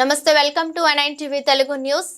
Namaste welcome to NIN TV Telugu news.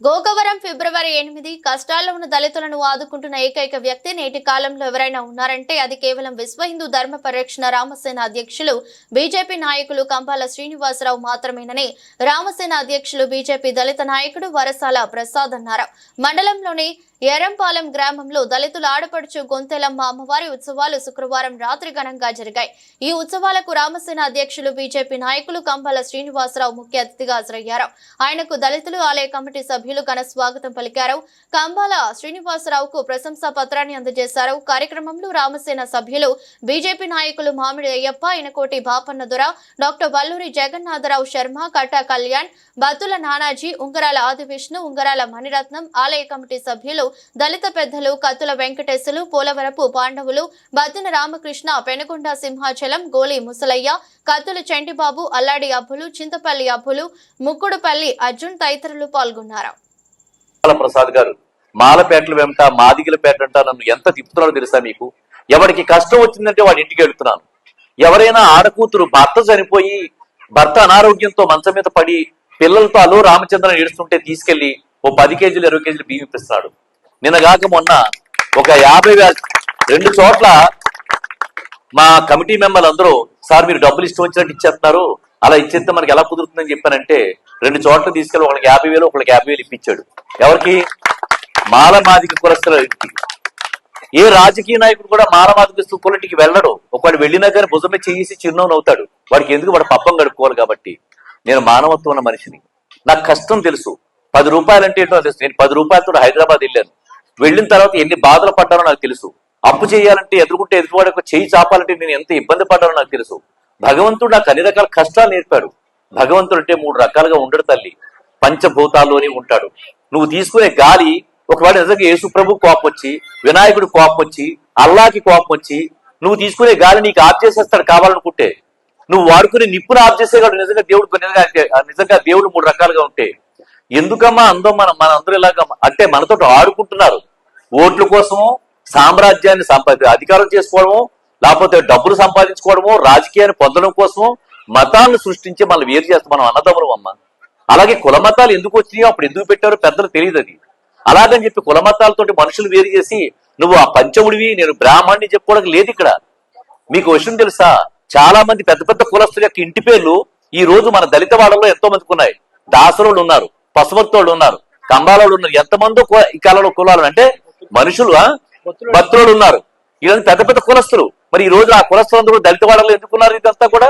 Gokavaram February ఎనిమిది కష్టాల్లో ఉన్న దళితులను ఆదుకుంటున్న ఏకైక వ్యక్తి నేటి కాలంలో ఎవరైనా ఉన్నారంటే అది కేవలం విశ్వ హిందూ ధర్మ పరిరక్షణ రామసేన అధ్యక్షులు బీజేపీ నాయకులు కంపాల శ్రీనివాసరావు మాత్రమేనని రామసేన అధ్యక్షులు బీజేపీ దళిత నాయకుడు వరసాల ప్రసాద్ అన్నారు. మండలంలోని ఎరంపాలెం గ్రామంలో దళితుల ఆడపడుచు గొంతెలమ్మ అమ్మవారి ఉత్సవాలు శుక్రవారం రాత్రి ఘనంగా జరిగాయి. ఈ ఉత్సవాలకు రామసేన అధ్యక్షులు బీజేపీ నాయకులు కంపాల శ్రీనివాసరావు ముఖ్య అతిథిగా హాజరయ్యారు. ఆయనకు దళితులు ఆలయ కమిటీ సభ్యులు ఘన స్వాగతం పలికారు. కంబాల శ్రీనివాసరావుకు ప్రశంసా పత్రాన్ని అందజేశారు. కార్యక్రమంలో రామసేన సభ్యులు బీజేపీ నాయకులు మామిడి అయ్యప్ప ఇనకోటి బాపన్న దొర డాక్టర్ వల్లూరి జగన్నాథరావు శర్మ కట్టా కళ్యాణ్ బత్తుల నానాజీ ఉంగరాల ఆదివిష్ణు ఉంగరాల మణిరత్నం ఆలయ కమిటీ సభ్యులు దళిత పెద్దలు కత్తుల వెంకటేశులు పోలవరపు పాండవులు బత్తిన రామకృష్ణ పెనుకొండ సింహాచలం గోలి ముసలయ్య కత్తుల చంటిబాబు అల్లాడి అబ్బులు చింతపల్లి అబ్బులు ముక్కుడుపల్లి అర్జున్ తదితరులు పాల్గొన్నారు. ప్రసాద్ గారు మాలపేటలు వెంట మాదిగలపేట అంట నన్ను ఎంత తిప్పుతున్నాడో తెలుసా మీకు? ఎవరికి కష్టం వచ్చిందంటే వాడి ఇంటికి వెళ్తున్నాను. ఎవరైనా ఆడకూతురు భర్త చనిపోయి భర్త అనారోగ్యంతో మంచం మీద పడి పిల్లలతో అలో రామచంద్రని ఏడుస్తుంటే తీసుకెళ్ళి ఓ పది కేజీలు ఇరవై కేజీలు బియ్యం ఇప్పిస్తున్నాడు. నిన్నగాక మొన్న ఒక యాభై వేల రెండు చోట్ల మా కమిటీ మెంబర్లు అందరూ సార్ మీరు డబ్బులు ఇష్టం వచ్చినట్టు ఇచ్చేస్తున్నారు. అలా ఇచ్చేస్తే మనకి ఎలా కుదురుతుందని చెప్పానంటే రెండు చోట్ల తీసుకెళ్ళి ఒకళ్ళకి యాభై వేలు ఒకళ్ళకి యాభై వేలు ఇప్పించాడు. ఎవరికి? మాలమాదిక ఏ రాజకీయ నాయకుడు కూడా మాలమాదిక కులటికి వెళ్ళడు. ఒకవాడు వెళ్ళినా కానీ భుజమే చేసి చిరునవ్వు అవుతాడు వాడికి ఎందుకు? వాడు పప్పం గడుపుకోవాలి కాబట్టి. నేను మానవత్వం ఉన్న మనిషిని. నాకు కష్టం తెలుసు. పది రూపాయలంటే ఏంటో తెలుసు. నేను పది రూపాయలతో హైదరాబాద్ వెళ్ళాను. వెళ్ళిన తర్వాత ఎన్ని బాధలు పడ్డానో నాకు తెలుసు. అప్పు చేయాలంటే ఎదుర్కొంటే ఎదుటివాడి యొక్క చేయి చాపాలంటే నేను ఎంత ఇబ్బంది పడ్డానో నాకు తెలుసు. భగవంతుడు నాకు అన్ని రకాల కష్టాలు నేర్పాడు. భగవంతుడు అంటే మూడు రకాలుగా ఉండడు తల్లి. పంచభూతాల్లోనే ఉంటాడు. నువ్వు తీసుకునే గాలి ఒకవేళ నిజంగా యేసు ప్రభు కోపం వచ్చి వినాయకుడి కోపం వచ్చి అల్లాకి కోపం వచ్చి నువ్వు తీసుకునే గాలి నీకు ఆఫ్ చేసేస్తాడు కావాలనుకుంటే నువ్వు వాడుకునే నిప్పును ఆఫ్ చేసేవాడు నిజంగా దేవుడు నిజంగా నిజంగా దేవుడు మూడు రకాలుగా ఉంటే ఎందుకమ్మా అందం మనం మన అందరూ ఇలాగ అంటే మనతో ఆడుకుంటున్నారు. ఓట్ల కోసము సామ్రాజ్యాన్ని సంపాది అధికారం చేసుకోవడము లేకపోతే డబ్బులు సంపాదించుకోవడము రాజకీయాన్ని పొందడం కోసము మతాలను సృష్టించి మనం వేరు చేస్తాం మనం అన్నదమ్ములు అమ్మ. అలాగే కుల మతాలు ఎందుకు వచ్చినాయో అప్పుడు ఎందుకు పెట్టారో పెద్దలు తెలియదు అది. అలాగని చెప్పి కుల మతాలతోటి మనుషులు వేరు చేసి నువ్వు ఆ పంచముడివి నేను బ్రాహ్మణ్ణి చెప్పుకోవడం లేదు ఇక్కడ. మీకు విషయం తెలుసా? చాలా మంది పెద్ద పెద్ద కులస్తుల యొక్క ఇంటి పేర్లు ఈ రోజు మన దళిత వాళ్ళలో ఎంతో మందికి ఉన్నాయి. దాసరులు ఉన్నారు. పశుభక్తోళ్ళు ఉన్నారు కంబాలోడు ఉన్నారు. ఎంతమందో ఈ కాలంలో కులాలు. అంటే మనుషులు భక్తులు ఉన్నారు. ఇలాంటి పెద్ద పెద్ద కులస్తులు. మరి ఈ రోజు ఆ కులస్తులందరూ దళిత వాళ్ళలో ఎందుకున్నారు ఇదంతా కూడా?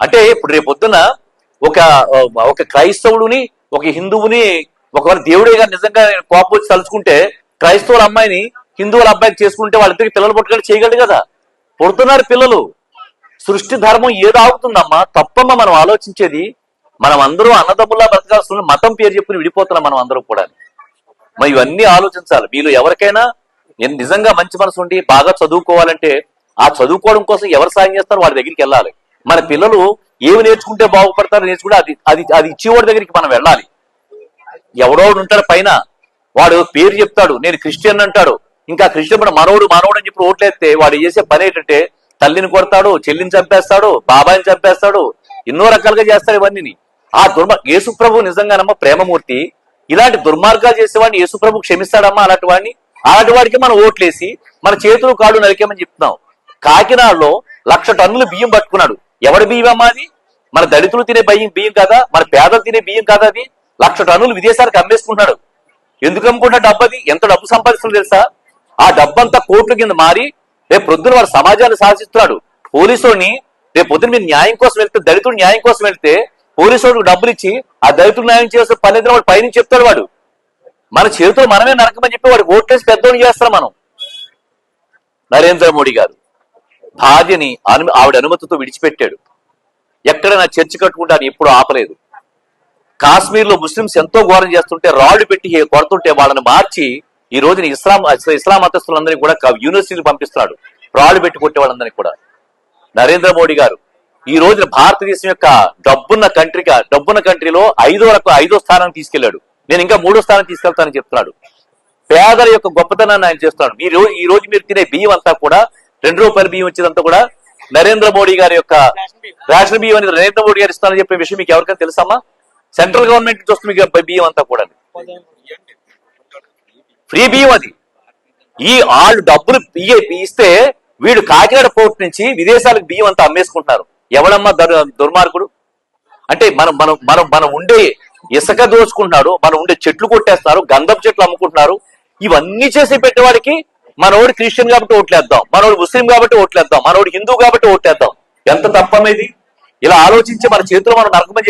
అంటే ఇప్పుడు రేపు పొద్దున ఒక ఒక క్రైస్తవుడిని ఒక హిందువుని ఒకవేళ దేవుడే గారు నిజంగా కోపం వచ్చి తలుచుకుంటే క్రైస్తవుల అమ్మాయిని హిందువుల అబ్బాయికి చేసుకుంటే వాళ్ళిద్దరికి పిల్లలు పుట్టుకొని చేయగలరు కదా? పుడుతున్నారు పిల్లలు. సృష్టి ధర్మం ఏదో ఆగుతుందమ్మా? తప్పమ్మా మనం ఆలోచించేది. మనం అందరూ అన్నదమ్ముల్లా బ్రతకాల్సిన మతం పేరు చెప్పుకుని విడిపోతున్నాం మనం అందరూ కూడా. మరి ఇవన్నీ ఆలోచించాలి. మీలో ఎవరికైనా నేను నిజంగా మంచి మనసు ఉండి బాగా చదువుకోవాలంటే ఆ చదువుకోవడం కోసం ఎవరు సాయం చేస్తారో? వాడి దగ్గరికి వెళ్ళాలి. మన పిల్లలు ఏమి నేర్చుకుంటే బాగుపడతారో నేర్చుకుంటే అది అది అది ఇచ్చేవాడి దగ్గరికి మనం వెళ్ళాలి. ఎవడో ఉంటాడు పైన. వాడు పేరు చెప్తాడు. నేను క్రిస్టియన్ అంటాడు. ఇంకా క్రిస్టియన్ కూడా మనోడు మనోడు అని చెప్పి ఓట్లేస్తే వాడు చేసే పని ఏంటంటే తల్లిని కొడతాడు చెల్లిని చంపేస్తాడు బాబాయిని చంపేస్తాడు ఎన్నో రకాలుగా చేస్తాడు ఇవన్నీ ఆ దుర్మ యేసుప్రభు నిజంగానమ్మా ప్రేమమూర్తి. ఇలాంటి దుర్మార్గాలు చేసేవాడిని యేసుప్రభు క్షమిస్తాడమ్మా అలాంటి వాడిని. అలాంటి వాడికి మనం ఓట్లేసి మన చేతులు కాళ్ళు నరికేమని చెప్తున్నాం కాకినాడలో లక్ష టన్నులు బియ్యం పట్టుకున్నాడు. ఎవడి బియ్యం అమ్మా అది? మన దళితులు తినే బియ్యం బియ్యం కదా? మన పేదలు తినే బియ్యం కదా అది? లక్ష టన్నులు విదేశాలకు అమ్మేసుకుంటున్నాడు. ఎందుకు అమ్ముకుంటా డబ్బు అది ఎంత డబ్బు సంపాదిస్తుంది తెలుసా? ఆ డబ్బంతా కోట్ల కింద మారి రేపు పొద్దున వాడు సమాజాన్ని శాసిస్తున్నాడు పోలీసుని రేపు పొద్దున మీరు న్యాయం కోసం వెళ్తే దళితుడు న్యాయం కోసం వెళ్తే పోలీసు డబ్బులు ఇచ్చి ఆ దళితులు న్యాయం చేస్తే పని ఎదురు వాడు పైనుంచి చెప్తాడు వాడు. మన చేతిలో మనమే నరకమని చెప్పి వాడు ఓట్లేసి పెద్దోడిని చేస్తాం మనం. నరేంద్ర మోడీ గారు భార్యని అను ఆవిడ అనుమతితో విడిచిపెట్టాడు. ఎక్కడైనా చర్చి కట్టుకుంటాను ఎప్పుడు ఆపలేదు. కాశ్మీర్లో ముస్లింస్ ఎంతో ఘోరం చేస్తుంటే రాళ్ళు పెట్టి కొడుతుంటే వాళ్ళని మార్చి ఈ రోజున ఇస్లాం ఇస్లాం మతస్థులందరినీ కూడా యూనివర్సిటీలు పంపిస్తున్నాడు. రాళ్ళు పెట్టి కొట్టే వాళ్ళందరినీ కూడా. నరేంద్ర మోడీ గారు ఈ రోజున భారతదేశం యొక్క డబ్బున్న కంట్రీగా డబ్బున్న కంట్రీలో ఐదో రకం ఐదో స్థానం తీసుకెళ్ళాడు నేను ఇంకా మూడో స్థానం తీసుకెళ్తానని చెప్తున్నాడు. పేదల యొక్క గొప్పతనాన్ని ఆయన చేస్తున్నాడు. మీరు ఈ రోజు మీరు తినే బియ్యం అంతా కూడా రెండు రూపాయల బియ్యం వచ్చేదంతా కూడా నరేంద్ర మోడీ గారి యొక్క రేషన్ బియ్యం అనేది నరేంద్ర మోడీ గారు ఇస్తానని చెప్పే విషయం మీకు ఎవరికైనా తెలుసమ్మా? సెంట్రల్ గవర్నమెంట్ వస్తుంది మీకు బియ్యం అంతా కూడా ఫ్రీ బియ్యం అది. ఈ వాళ్ళు డబ్బులు ఇస్తే వీడు కాకినాడ పోర్ట్ నుంచి విదేశాలకు బియ్యం అంతా అమ్మేసుకుంటున్నారు. ఎవడమ్మా దుర్మార్గుడు? అంటే మనం మనం మనం మనం ఉండే ఇసుక దోచుకుంటున్నాడు మనం ఉండే చెట్లు కొట్టేస్తున్నారు గంధం చెట్లు అమ్ముకుంటున్నారు ఇవన్నీ చేసి పెట్టేవాడికి మనోడు క్రిస్టియన్ కాబట్టి ఓట్లేద్దాం మనోడు ముస్లిం కాబట్టి ఓట్లేద్దాం మనోడు హిందూ కాబట్టి ఓట్లేద్దాం. ఎంత తప్పమేది? ఇలా ఆలోచించి మన చేతిలో మనం నరకమని